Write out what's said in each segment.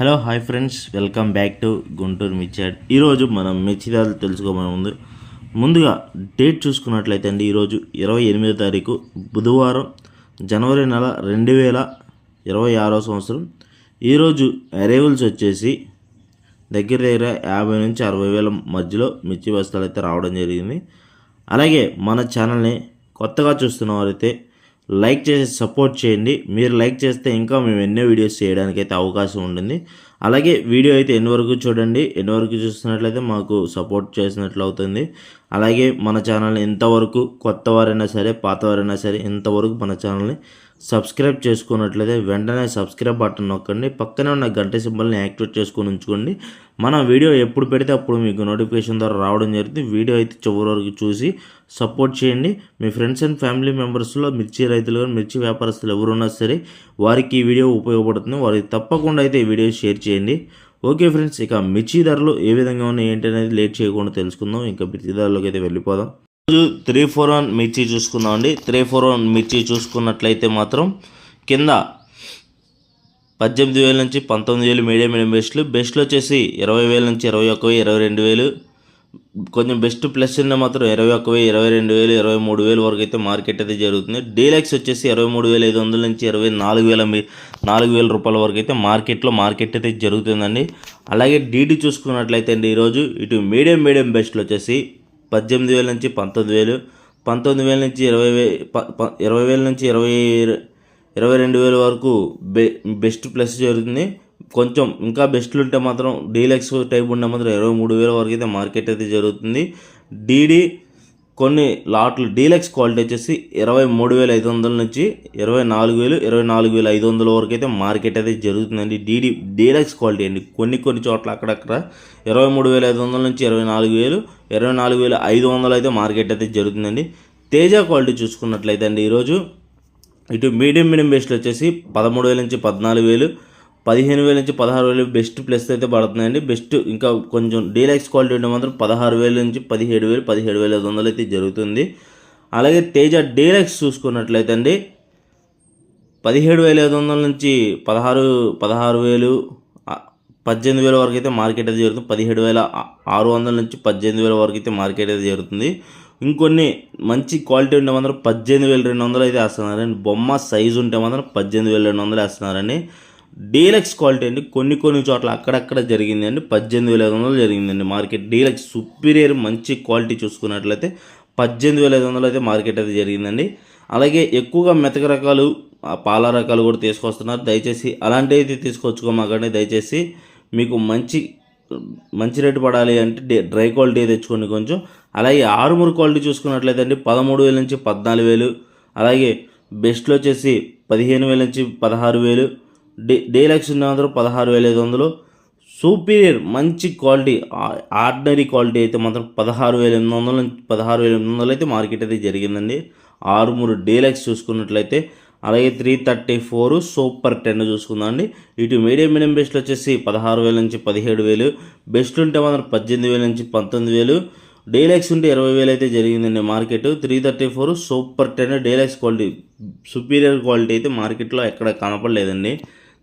Hello hi friends. Welcome back to Guntur మిర్చాడ్. ఈరోజు మనం మిర్చిదాలు తెలుసుకోమని ముందు ముందుగా డేట్ చూసుకున్నట్లయితే అండి ఈరోజు ఇరవై ఎనిమిదో తారీఖు బుధవారం జనవరి నెల రెండు వేల ఇరవై ఆరో సంవత్సరం. ఈరోజు అరైవల్స్ వచ్చేసి దగ్గర దగ్గర యాభై నుంచి అరవై వేల మధ్యలో మిర్చి బస్తాలు అయితే రావడం జరిగింది. అలాగే మన ఛానల్ని కొత్తగా చూస్తున్న వారైతే లైక్ చేసి సపోర్ట్ చేయండి. మీరు లైక్ చేస్తే ఇంకా మేము ఎన్నో వీడియోస్ చేయడానికి అయితే అవకాశం ఉంటుంది. అలాగే వీడియో అయితే ఎన్ని వరకు చూడండి? ఎన్ని వరకు చూస్తున్నట్లయితే మాకు సపోర్ట్ చేసినట్లు అవుతుంది. అలాగే మన ఛానల్ని ఇంతవరకు కొత్త వారైనా సరే పాత వారైనా సరే ఇంతవరకు మన ఛానల్ని సబ్స్క్రైబ్ చేసుకున్నట్లయితే వెంటనే సబ్స్క్రైబ్ బటన్ నొక్కండి. పక్కనే ఉన్న గంట సింబల్ని యాక్టివేట్ చేసుకొని ఉంచుకోండి. మన వీడియో ఎప్పుడు పెడితే అప్పుడు మీకు నోటిఫికేషన్ ద్వారా రావడం జరుగుతుంది. వీడియో అయితే చివరి వరకు చూసి సపోర్ట్ చేయండి. మీ ఫ్రెండ్స్ అండ్ ఫ్యామిలీ మెంబర్స్లో మిర్చి రైతులు కానీ మిర్చి వ్యాపారస్తులు ఎవరున్నా సరే వారికి ఈ వీడియో ఉపయోగపడుతుంది. వారికి తప్పకుండా అయితే ఈ వీడియో షేర్ చేయండి. ఓకే ఫ్రెండ్స్ ఇక మిర్చి ధరలు ఏ విధంగా ఉన్నాయి ఏంటి అనేది లేట్ చేయకుండా తెలుసుకుందాం. ఇంకా మిర్చి ధరలోకి అయితే వెళ్ళిపోదాం. రోజు త్రీ ఫోర్ వన్ మిర్చి చూసుకుందామండి. త్రీ ఫోర్ వన్ మిర్చి చూసుకున్నట్లయితే మాత్రం కింద పద్దెనిమిది వేల నుంచి పంతొమ్మిది వేలు మీడియం మీడియం బెస్ట్లు. బెస్ట్లు వచ్చేసి ఇరవై వేల నుంచి ఇరవై ఒక్క వెయ్యి ఇరవై రెండు వేలు. కొంచెం బెస్ట్ ప్లస్ ఉన్న మాత్రం ఇరవై ఒక్క వెయ్యి ఇరవై రెండు వేలు ఇరవై మూడు వేలు వరకు అయితే మార్కెట్ అయితే జరుగుతుంది. డీలక్స్ వచ్చేసి ఇరవై మూడు వేల ఐదు వందల నుంచి ఇరవై నాలుగు వేల మీ నాలుగు వేల రూపాయల వరకు అయితే మార్కెట్లో మార్కెట్ అయితే జరుగుతుందండి. అలాగే డీడీ చూసుకున్నట్లయితే అండి ఈరోజు ఇటు మీడియం మీడియం బెస్ట్లు వచ్చేసి పద్దెనిమిది వేల నుంచి పంతొమ్మిది వేలు పంతొమ్మిది వేల నుంచి ఇరవై వే ప- ప- ఇరవై వేల నుంచి ఇరవై ఇరవై రెండు వేల వరకు బె బెస్ట్ ప్లస్ జరుగుతుంది. కొంచెం ఇంకా బెస్ట్లు ఉంటే మాత్రం డీలక్స్ టైప్ ఉంటే మాత్రం ఇరవై మూడు వేల వరకు అయితే మార్కెట్ అయితే జరుగుతుంది. డీడీ కొన్ని లాట్లు డీలక్స్ క్వాలిటీ వచ్చేసి ఇరవై మూడు వేల ఐదు వందల నుంచి ఇరవై నాలుగు వేలు ఇరవై నాలుగు వేల ఐదు వందల వరకు అయితే మార్కెట్ అయితే జరుగుతుందండి. డీడీ డీలక్స్ క్వాలిటీ అండి. కొన్ని కొన్ని చోట్ల అక్కడక్కడ ఇరవై మూడు వేల ఐదు వందల నుంచి ఇరవై నాలుగు వేలు ఇరవై నాలుగు వేల ఐదు వందలు అయితే మార్కెట్ అయితే జరుగుతుందండి. తేజ క్వాలిటీ చూసుకున్నట్లయితే అండి ఈరోజు ఇటు మీడియం మీడియం బేస్లో వచ్చేసి పదమూడు వేల నుంచి పద్నాలుగు వేలు పదిహేను వేల నుంచి పదహారు వేలు బెస్ట్ ప్లస్ అయితే పడుతున్నాయండి. బెస్ట్ ఇంకా కొంచెం డీలక్స్ క్వాలిటీ ఉంటే మాత్రం పదహారు వేల నుంచి పదిహేడు వేలు పదిహేడు వేల ఐదు వందలు అయితే జరుగుతుంది. అలాగే తేజ డీలక్స్ చూసుకున్నట్లయితే అండి పదిహేడు వేల ఐదు వందల నుంచి పదహారు పదహారు వేలు పద్దెనిమిది వేల వరకు అయితే మార్కెట్ అయితే జరుగుతుంది. పదిహేడు వేల ఆరు వందల నుంచి పద్దెనిమిది వేల వరకు అయితే మార్కెట్ అయితే జరుగుతుంది. ఇంకొన్ని మంచి క్వాలిటీ ఉంటే మాత్రం పద్దెనిమిది వేల రెండు వందలు అయితే వేస్తున్నారండి. బొమ్మ సైజు ఉంటే మాత్రం పద్దెనిమిది వేల రెండు వందలు వేస్తున్నారండి. డీలక్స్ క్వాలిటీ అండి. కొన్ని కొన్ని చోట్ల అక్కడక్కడ జరిగింది అండి. పద్దెనిమిది వేల ఐదు వందలు జరిగిందండి మార్కెట్. డీలక్స్ సుపీరియర్ మంచి క్వాలిటీ చూసుకున్నట్లయితే పద్దెనిమిది వేల ఐదు వందలు అయితే మార్కెట్ అయితే జరిగిందండి. అలాగే ఎక్కువగా మెతక రకాలు పాల రకాలు కూడా తీసుకొస్తున్నారు. దయచేసి అలాంటివి అయితే తీసుకొచ్చుకోమాకండి దయచేసి మీకు మంచి మంచి రేటు పడాలి అంటే డే- డ్రై క్వాలిటీ తెచ్చుకోండి కొంచెం. అలాగే ఆరుమూరు క్వాలిటీ చూసుకున్నట్లయితే అండి పదమూడు వేల నుంచి పద్నాలుగు వేలు. అలాగే బెస్ట్లో వచ్చేసి పదిహేను వేల నుంచి పదహారు వేలు. డే డీలక్స్ ఉన్న మాత్రం పదహారు వేల ఐదు వందలు. సూపీరియర్ మంచి క్వాలిటీ ఆర్డినరీ క్వాలిటీ అయితే మాత్రం పదహారు వేల ఎనిమిది వందల నుంచి పదహారు వేల ఎనిమిది వందలు అయితే మార్కెట్ అయితే జరిగిందండి. ఆరు మూడు డేలక్స్ చూసుకున్నట్లయితే అలాగే three thirty four super ten చూసుకుందాం అండి ఇటు మీడియం మీడియం బెస్ట్ వచ్చేసి పదహారు వేల నుంచి పదిహేడు వేలు. బెస్ట్ ఉంటే మాత్రం పద్దెనిమిది వేల నుంచి పంతొమ్మిది వేలు. డీలక్స్ ఉంటే ఇరవై వేలు అయితే జరిగిందండి market. Three thirty four super ten deluxe quality superior quality అయితే మార్కెట్లో ఎక్కడ కనపడలేదండి.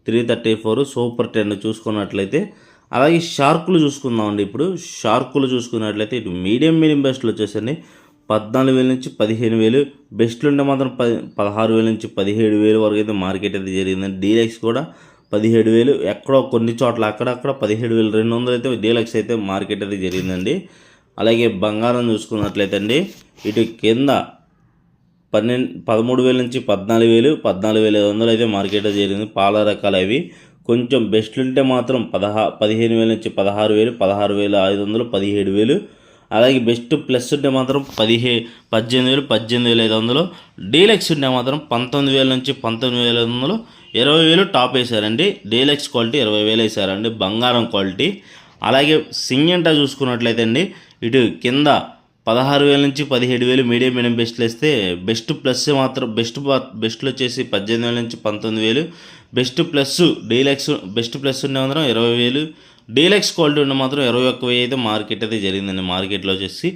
Three thirty four super ten చూసుకున్నట్లయితే. అలాగే షార్కులు చూసుకుందామండి ఇప్పుడు. షార్కులు చూసుకున్నట్లయితే ఇటు మీడియం మీడియం బెస్ట్లు వచ్చేసండి. పద్నాలుగు వేల నుంచి పదిహేను వేలు. బెస్ట్లు ఉంటే మాత్రం పది పదహారు వేల నుంచి పదిహేడు వేలు వరకు అయితే మార్కెట్ అయితే జరిగిందండి. డీలక్స్ కూడా పదిహేడు వేలు. ఎక్కడో కొన్ని చోట్ల అక్కడక్కడ పదిహేడు వేలు రెండు వందలు అయితే డీలక్స్ అయితే మార్కెట్ అయితే జరిగిందండి. అలాగే బంగారం చూసుకున్నట్లయితే అండి. ఇటు కింద పన్నెండు పదమూడు వేల నుంచి పద్నాలుగు వేలు పద్నాలుగు వేల ఐదు వందలు అయితే మార్కెట్లో జరిగింది పాల రకాలు అవి కొంచెం బెస్ట్లు ఉంటే మాత్రం పదహా పదిహేను వేల నుంచి పదహారు వేలు పదహారు వేల ఐదు వందలు పదిహేడు వేలు. అలాగే బెస్ట్ ప్లస్ ఉంటే మాత్రం పదిహే పద్దెనిమిది వేలు పద్దెనిమిది వేల ఐదు వందలు. డీలక్స్ ఉంటే మాత్రం పంతొమ్మిది వేల నుంచి పంతొమ్మిది వేల ఐదు వందలు. ఇరవై వేలు టాప్ వేశారండి. డీలక్స్ క్వాలిటీ ఇరవై వేలు వేశారండి. బంగారం క్వాలిటీ అలాగే సింగంట చూసుకున్నట్లయితే అండి ఇటు కింద పదహారు వేల నుంచి పదిహేడు వేలు మీడియం మీడియం బెస్ట్లు వేస్తే బెస్ట్ ప్లస్ మాత్రం బెస్ట్ బెస్ట్లు వచ్చేసి పద్దెనిమిది వేల నుంచి పంతొమ్మిది వేలు. Best plus deluxe best plus ఉండే మాత్రం ఇరవై వేలు. డీలక్స్ క్వాలిటీ ఉన్న మాత్రం ఇరవై ఒక్క వెయ్యి అయితే మార్కెట్ అయితే జరిగిందండి మార్కెట్లో వచ్చేసి.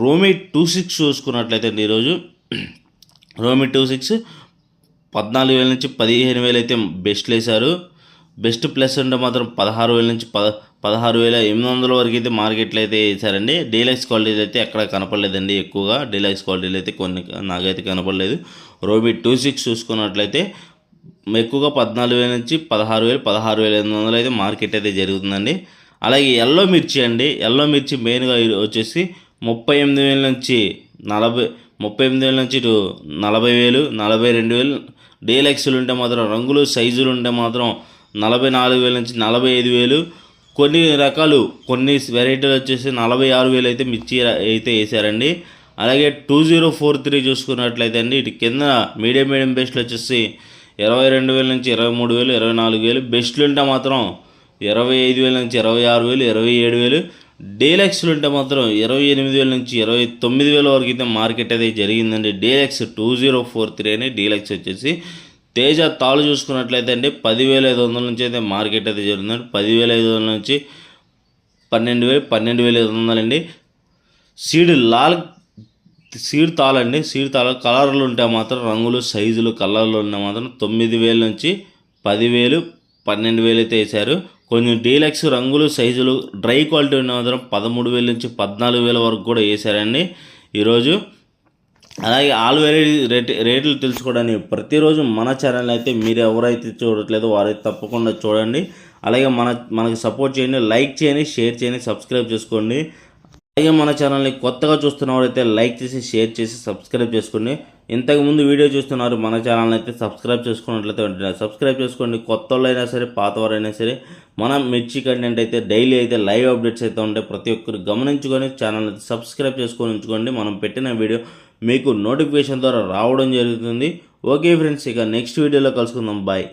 రోమీ టూ సిక్స్ చూసుకున్నట్లయితే అండి ఈరోజు. రోమీ టూ సిక్స్ పద్నాలుగు వేల నుంచి పదిహేను వేలు అయితే బెస్ట్లు వేశారు. బెస్ట్ ప్లస్ ఉంటే మాత్రం పదహారు వేల నుంచి పద పదహారు వేల ఎనిమిది వందల వరకు అయితే మార్కెట్లో అయితే వేసారండి డీలక్స్ క్వాలిటీలు అయితే ఎక్కడ కనపడలేదండి ఎక్కువగా. డీలక్స్ క్వాలిటీలు అయితే కొన్ని నాకైతే కనపడలేదు. రోబీ టూ సిక్స్ చూసుకున్నట్లయితే ఎక్కువగా పద్నాలుగు వేల నుంచి పదహారు వేలు పదహారు వేల ఎనిమిది వందలు అయితే మార్కెట్ అయితే జరుగుతుందండి. అలాగే ఎల్లో మిర్చి అండి. ఎల్లో మిర్చి మెయిన్గా వచ్చేసి ముప్పై ఎనిమిది వేల నుంచి నలభై ముప్పై ఎనిమిది వేల నుంచి ఇటు నలభై వేలు నలభై రెండు వేలు. డీలక్స్లు ఉంటే మాత్రం రంగులు సైజులు ఉంటే మాత్రం నలభై నాలుగు వేల నుంచి నలభై ఐదు వేలు. కొన్ని రకాలు కొన్ని వెరైటీలు వచ్చేసి నలభై ఆరు వేలు అయితే మిర్చి అయితే వేసారండి. అలాగే టూ జీరో ఫోర్ త్రీ చూసుకున్నట్లయితే అండి ఇటు కింద మీడియం మీడియం బెస్ట్లు వచ్చేసి ఇరవై రెండు వేల నుంచి ఇరవై మూడు వేలు ఇరవై నాలుగు వేలు. బెస్ట్లు ఉంటే మాత్రం ఇరవై ఐదు వేల నుంచి ఇరవై ఆరు వేలు ఇరవై ఏడు వేలు. డీలక్స్లు ఉంటే మాత్రం ఇరవై ఎనిమిది వేల నుంచి ఇరవై తొమ్మిది వేల వరకు అయితే మార్కెట్ అయితే జరిగిందండి. Deluxe two zero four three అని డీలక్స్ వచ్చేసి తేజ తాళ్ళు చూసుకున్నట్లయితే అండి పదివేల ఐదు వందల నుంచి అయితే మార్కెట్ అయితే జరుగుతుంది. పదివేల ఐదు వందల నుంచి పన్నెండు వేలు పన్నెండు వేల ఐదు వందలండి. సీడ్ లాల్ సీడ్ తాళండి. సీడ్ తాళ కలర్లు ఉంటే మాత్రం రంగులు సైజులు కలర్లు ఉంటే మాత్రం తొమ్మిది వేల నుంచి పదివేలు పన్నెండు వేలు అయితే వేశారు. కొంచెం డీలక్స్ రంగులు సైజులు డ్రై క్వాలిటీ ఉన్న మాత్రం పదమూడు వేల నుంచి పద్నాలుగు వేల వరకు కూడా వేశారండి. ఈరోజు అలాగే ఆల్ వెరైటీ రేట్ రేట్లు తెలుసుకోవడానికి ప్రతిరోజు మన ఛానల్ అయితే మీరు ఎవరైతే చూడట్లేదో వారైతే తప్పకుండా చూడండి. అలాగే మన మనకి సపోర్ట్ చేయండి లైక్ చేయండి షేర్ చేయండి సబ్స్క్రైబ్ చేసుకోండి. అలాగే మన ఛానల్ని కొత్తగా చూస్తున్న వారైతే లైక్ చేసి షేర్ చేసి సబ్స్క్రైబ్ చేసుకోండి. ఇంతకుముందు వీడియో చూస్తున్నారు మన ఛానల్ అయితే సబ్స్క్రైబ్ చేసుకున్నట్లయితే వెంటనే సబ్స్క్రైబ్ చేసుకోండి. కొత్త వాళ్ళైనా సరే పాత వారైనా సరే మన మిర్చి కంటెంట్ అయితే డైలీ అయితే లైవ్ అప్డేట్స్ అయితే ఉంటాయి. ప్రతి ఒక్కరు గమనించుకొని ఛానల్ అయితే సబ్స్క్రైబ్ చేసుకొని ఉంచుకోండి. మనం పెట్టిన వీడియో మీకు నోటిఫికేషన్ ద్వారా రావడం జరుగుతుంది. ఓకే ఫ్రెండ్స్ ఇక నెక్స్ట్ వీడియోలో కలుసుకుందాం. బాయ్